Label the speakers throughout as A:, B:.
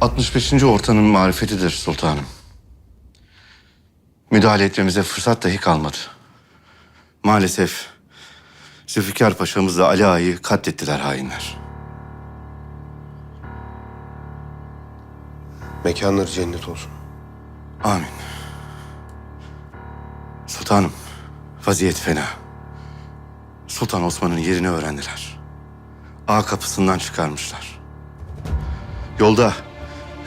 A: ...65. ortanın marifetidir sultanım. Müdahale etmemize fırsat dahi kalmadı. Maalesef Zülfikar Paşa'mızla Ali Ağa'yı katlettiler hainler.
B: Mekanları cennet olsun.
A: Amin. Sultanım, vaziyet fena. Sultan Osman'ın yerini öğrendiler. Ağ kapısından çıkarmışlar. Yolda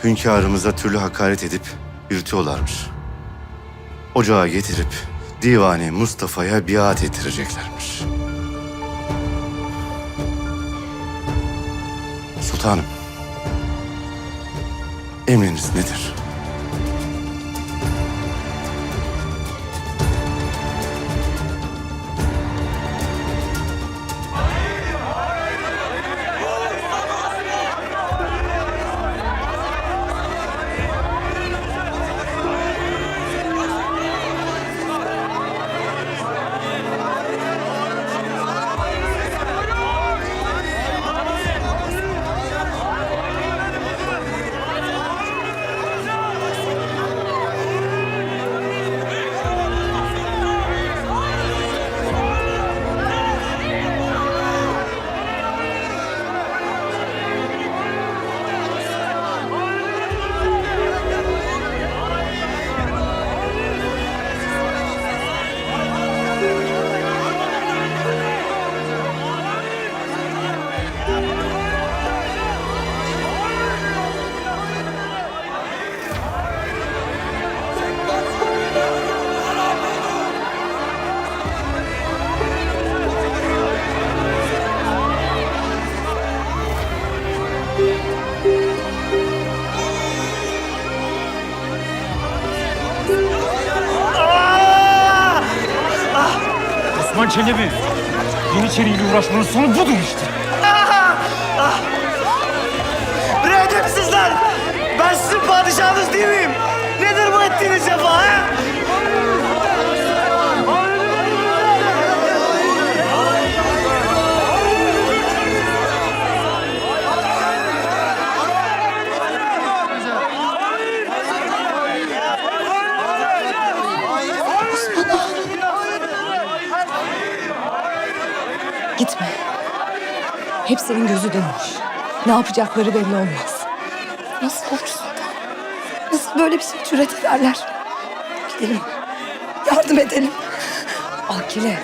A: hünkârımıza türlü hakaret edip yürütüyorlarmış. Ocağa getirip divane Mustafa'ya biat ettireceklermiş. Sultanım, emriniz nedir?
C: Osman Çelebi. Yeniçeriyle uğraşmanın sonu budur işte.
D: Bre edepsizler! Ben sizin padişahınız değil miyim? Nedir bu ettiğiniz cefa ha?
E: Gitme. Hepsinin gözü dönmüş. Ne yapacakları belli olmaz. Nasıl olur sultan? Nasıl böyle bir şey cüret ederler? Gidelim. Yardım edelim. Akile.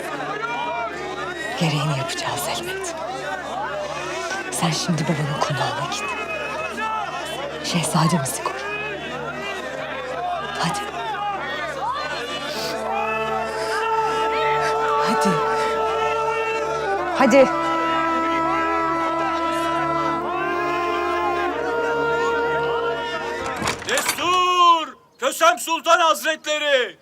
E: Gereğini yapacağız elbet. Sen şimdi babanın konağına git. Şehzademizi koru. Hadi. Hadi.
F: Destur! Kösem Sultan Hazretleri!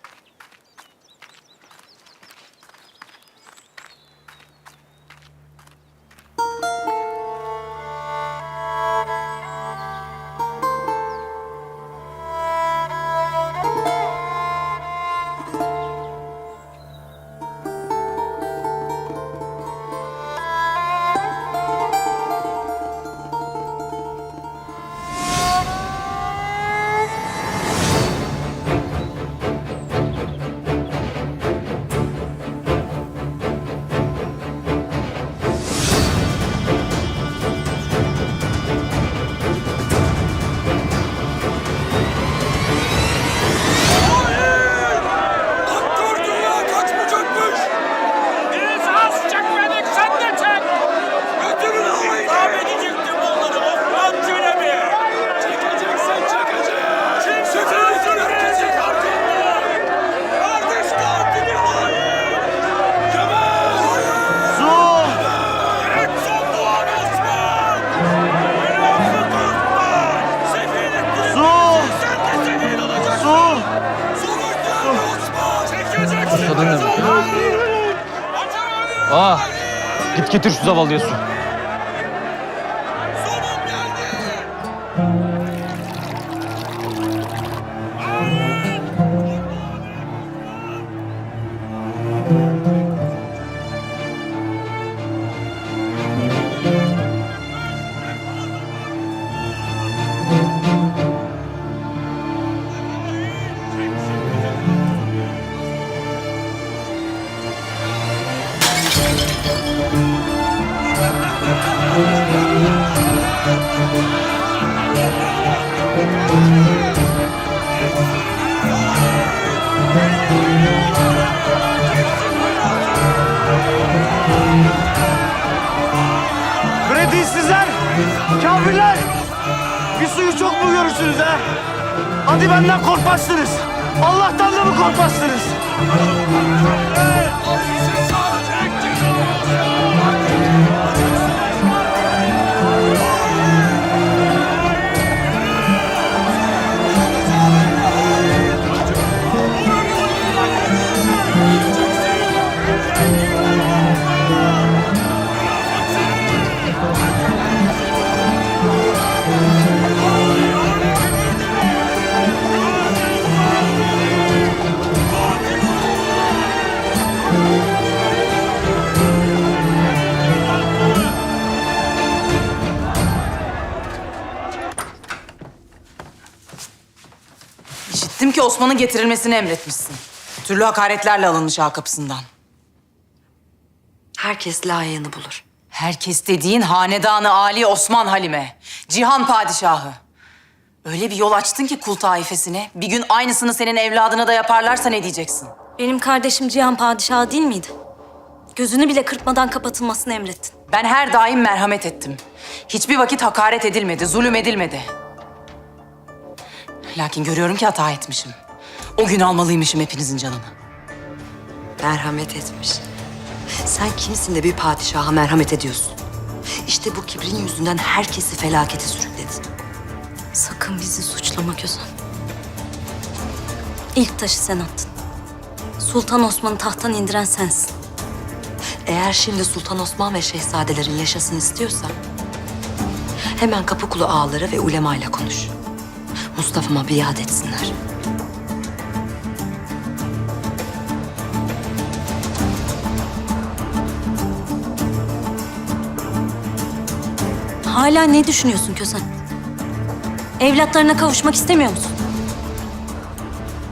C: Git getir şu zavallıyı su.
F: Sonum geldi!
E: Kredisizler, kafirler.
D: Bir suyu çok mu görürsünüz ha? Hadi benden korkmazsınız. Allah'tan da mı korkmazsınız?
G: Osman'ın getirilmesini emretmişsin. Türlü hakaretlerle alınmış ağ kapısından.
H: Herkes layığını bulur.
G: Herkes dediğin hanedanı Ali Osman Halime. Cihan padişahı. Öyle bir yol açtın ki kul taifesine. Bir gün aynısını senin evladına da yaparlarsa ne diyeceksin?
I: Benim kardeşim Cihan Padişah değil miydi? Gözünü bile kırpmadan kapatılmasını emrettin.
G: Ben her daim merhamet ettim. Hiçbir vakit hakaret edilmedi, zulüm edilmedi. Lakin görüyorum ki hata etmişim. O gün almalıymışım hepinizin canını.
H: Merhamet etmiş. Sen kimsin de bir padişaha merhamet ediyorsun? İşte bu kibrin yüzünden herkesi felakete sürükledin.
I: Sakın bizi suçlama Gözan. İlk taşı sen attın. Sultan Osman'ı tahttan indiren sensin.
H: Eğer şimdi Sultan Osman ve şehzadelerin yaşasın istiyorsan... ...hemen Kapıkulu ağaları ve ulemayla konuş. Mustafa'ma biat etsinler.
I: Hala ne düşünüyorsun Kösen? Evlatlarına kavuşmak istemiyor musun?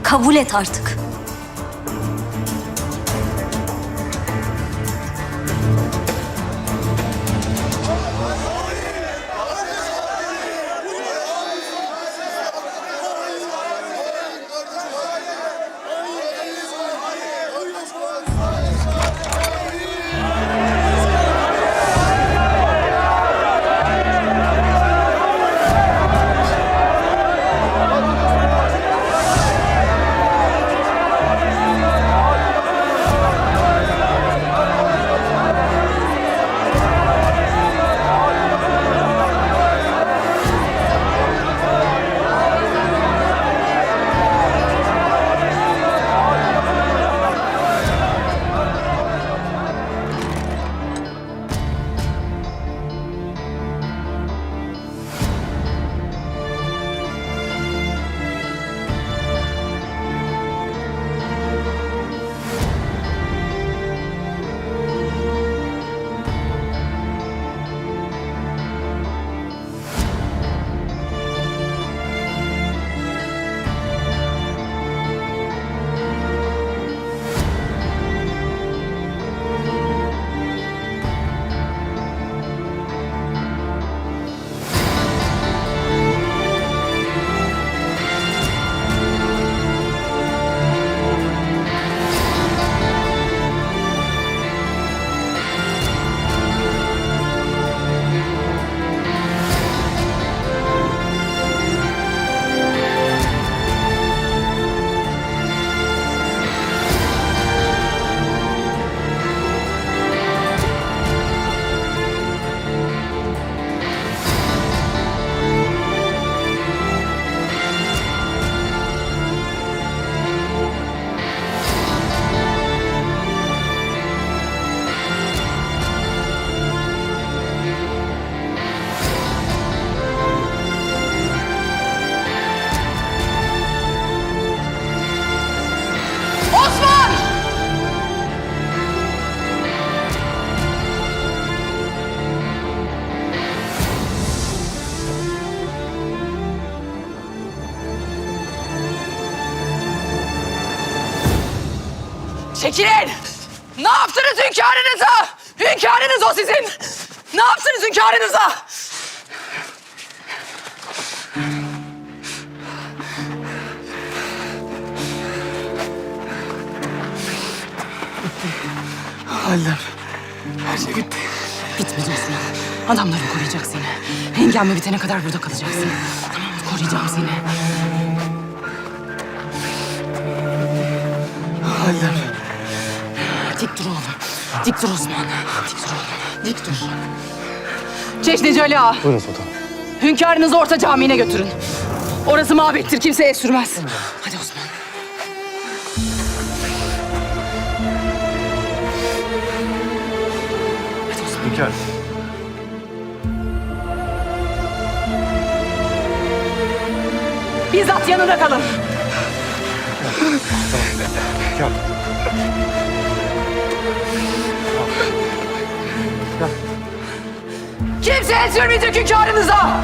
I: Kabul et artık.
G: Çekilin! Ne yaptınız hünkârınıza? Hünkârınız o sizin! Ne yaptınız hünkârınıza?
C: Halilem. Her şey bitti.
G: Bitmedi Osman. Adamların koruyacak seni. Hengamle bitene kadar burada kalacaksın. Tamam? Koruyacağım seni. Hayır. Dik dur oğlum. Dik dur Osman. Dik dur oğlum. Dik dur. Çeşnici Ali Ağa.
C: Buyurun sultanım.
G: Hünkârınızı Orta Camii'ne götürün. Orası mabettir, kimseye sürmez. Hadi Osman.
A: Hünkâr.
G: Bizzat yanında kalın. Kimse el sürmeyecek hünkârınıza.